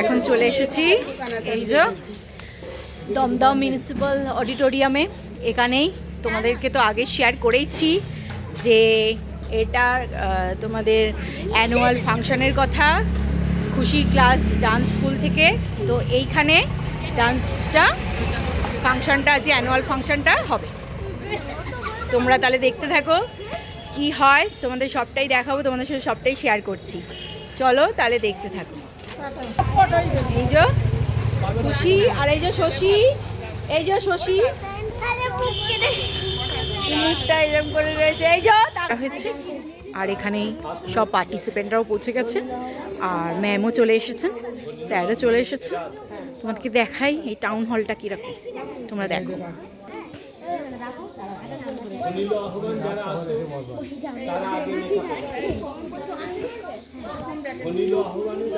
এখন চলে এসেছি এই যে দমদম মিউনিসিপ্যাল অডিটোরিয়ামে। এখানেই তোমাদেরকে তো আগে শেয়ার করেইছি যে এটা তোমাদের অ্যানুয়াল ফাংশনের কথা, খুশি ক্লাস ডান্স স্কুল থেকে। তো এইখানে ডান্সটা ফাংশনটা যে অ্যানুয়াল ফাংশনটা হবে। তোমরা তাহলে দেখতে থাকো কি হয়, তোমাদের সবটাই দেখাবো, তোমাদের সাথে সবটাই শেয়ার করছি। চলো তাহলে দেখতে থাকো। এই যে খুশি আর এই যে শশী, এই যে শশী। এরকম করে রয়েছে। এই যে হয়েছে। আর এখানেই সব পার্টিসিপেন্টরাও পৌঁছে গেছে। আর ম্যামও চলে এসেছেন, স্যারও চলে এসেছে। তোমাদেরকে দেখাই এই টাউন হলটা কীরকম। তোমরা দেখো। হুম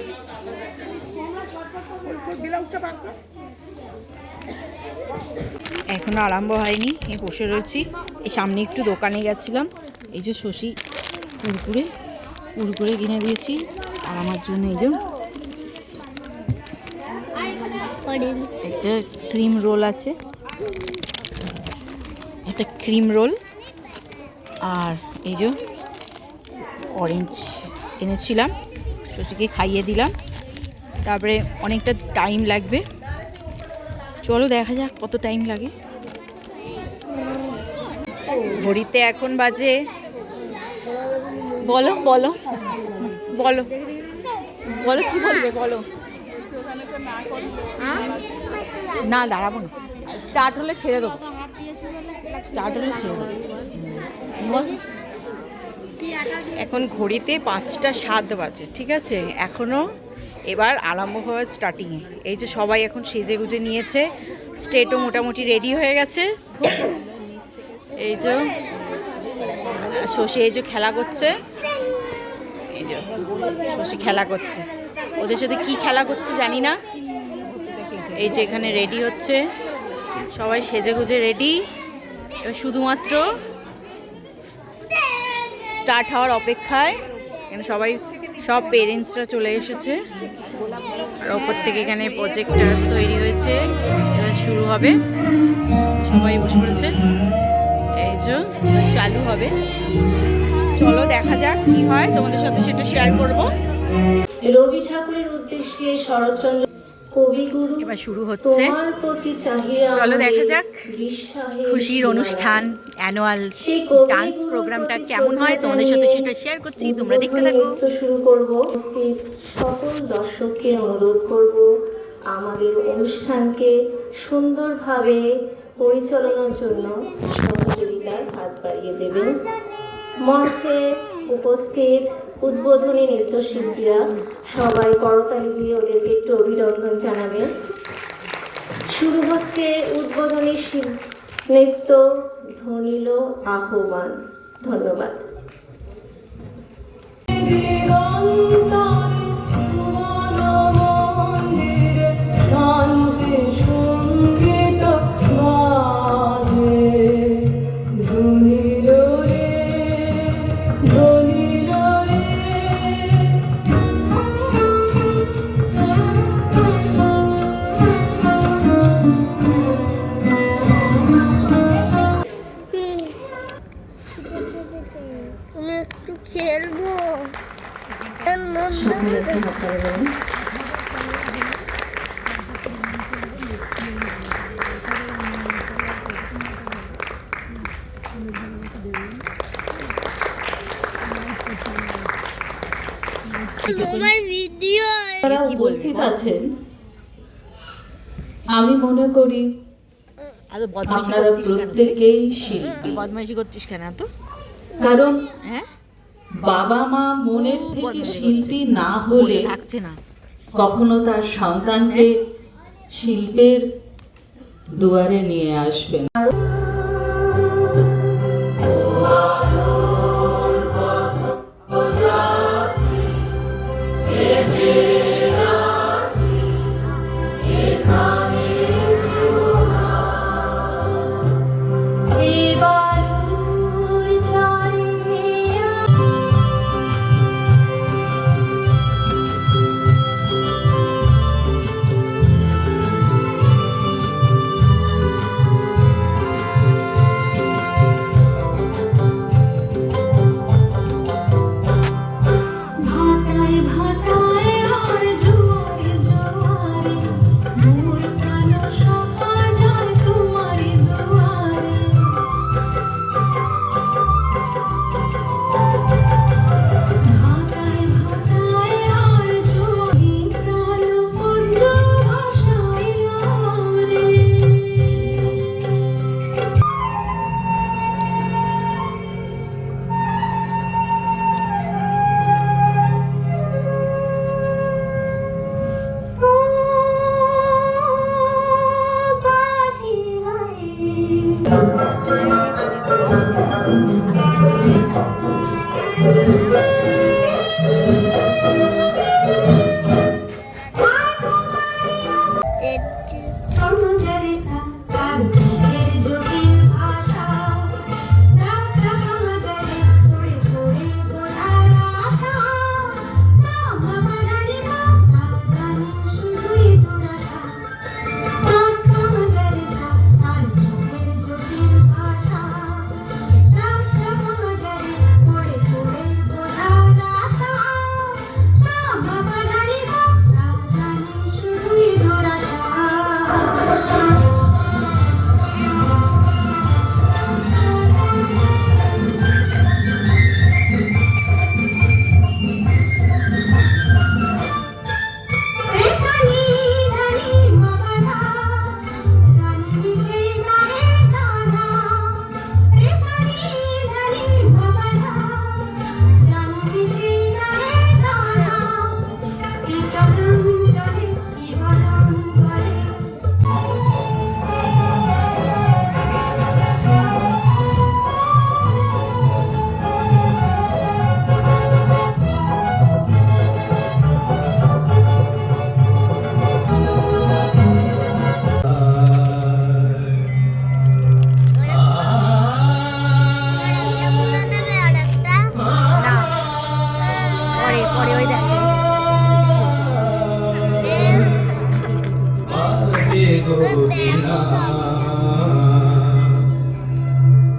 এখনও আরম্ভ হয়নি, এই বসে রয়েছি। এই সামনে একটু দোকানে গেছিলাম। এই যে শশী কুরকুরে কুরকুরে কিনে দিয়েছি। আর আমার জন্য এই যে একটা ক্রিম রোল আছে। একটা ক্রিম রোল। আর এই যে অরেঞ্জ এনেছিলাম। শশীকে খাইয়ে দিলাম। তারপরে অনেকটা টাইম লাগবে। চলো দেখা যাক কত টাইম লাগে। ঘড়িতে এখন বাজে। বলো বলো বলো বলো কি বলবে, বলো? না, দাঁড়াবো না। স্টার্ট হলে ছেড়ে দেবো। স্টার্ট হলে ছেড়ে দেবো। এখন ঘড়িতে পাঁচটা সাত বাজে, ঠিক আছে? এখনও এবার আরম্ভ হওয়ার স্টার্টিংয়ে এই যে সবাই এখন সেজে গুজে নিয়েছে স্টেটও মোটামুটি রেডি হয়ে গেছে। এই যে, শশী এই যে খেলা করছে। এই যে, শশী খেলা করছে। ওদের সাথে কি খেলা করছে জানি না। এই যে এখানে রেডি হচ্ছে। সবাই সেজে গুজে রেডি এবার শুধুমাত্র স্টার্ট হওয়ার অপেক্ষায়, এখানে সবাই সব পেরেন্টসরা চলে এসেছে। আর ওপর থেকে এখানে প্রজেক্টার তৈরি হয়েছে। এবার শুরু হবে। সবাই বসে পড়েছে। এই যে চালু হবে। চলো দেখা যাক কি হয়। তোমাদের সাথে সেটা শেয়ার করব। রবি ঠাকুরের উদ্দেশ্যে শরৎচন্দ্র কবিগুরু এবার শুরু হচ্ছে। চলো দেখা যাক খুশির অনুষ্ঠান অ্যানুয়াল ডান্স প্রোগ্রামটা কেমন হয়? তোমাদের সাথে সেটা শেয়ার করছি তোমরা দেখতে থাকো। শুরু করব। সকল দর্শককে অনুরোধ করব আমাদের অনুষ্ঠানকে সুন্দরভাবে পরিচালনার জন্য সহযোগিতার হাত বাড়িয়ে দেবেন। মঞ্চে উপস্থিত উদ্বোধনী নৃত্যশিল্পীরা সবাই করতালি দিয়ে ওদেরকে একটু অভিনন্দন জানাবেন শুরু হচ্ছে উদ্বোধনী নৃত্য ধনিল আহ্বান। ধন্যবাদ। ভিডিও যারা? উপস্থিত আছেন? আমি মনে করি আরও বদমাইশি আপনারা প্রত্যেকেই শিল্পী। বদমাইশি করছিস কেন তো কারণ হ্যাঁ? বাবা মা মনের থেকে শিল্পী না হলে কখনো তার সন্তানকে শিল্পের দুয়ারে নিয়ে আসবেন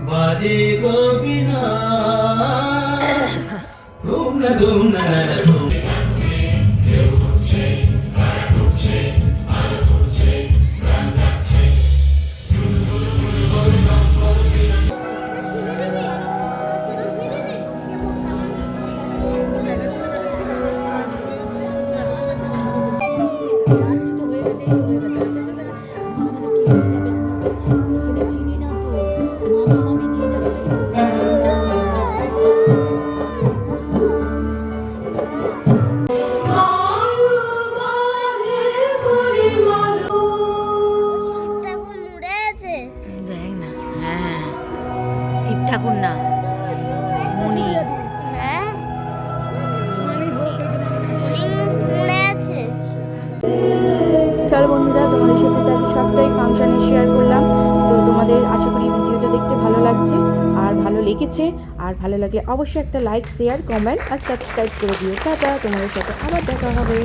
বাজে গোবিনা ধুম না চলো বন্ধুরা, তোমাদের সাথে তাহলে সবটাই ফাংশানে শেয়ার করলাম। তো তোমাদের আশা করি ভিডিওটা দেখতে ভালো লাগছে, আর ভালো লেগেছে। আর ভালো লাগলে অবশ্যই একটা লাইক শেয়ার কমেন্ট আর সাবস্ক্রাইব করে দিও। টাটা, তোমাদের সাথে আবার দেখা হবে।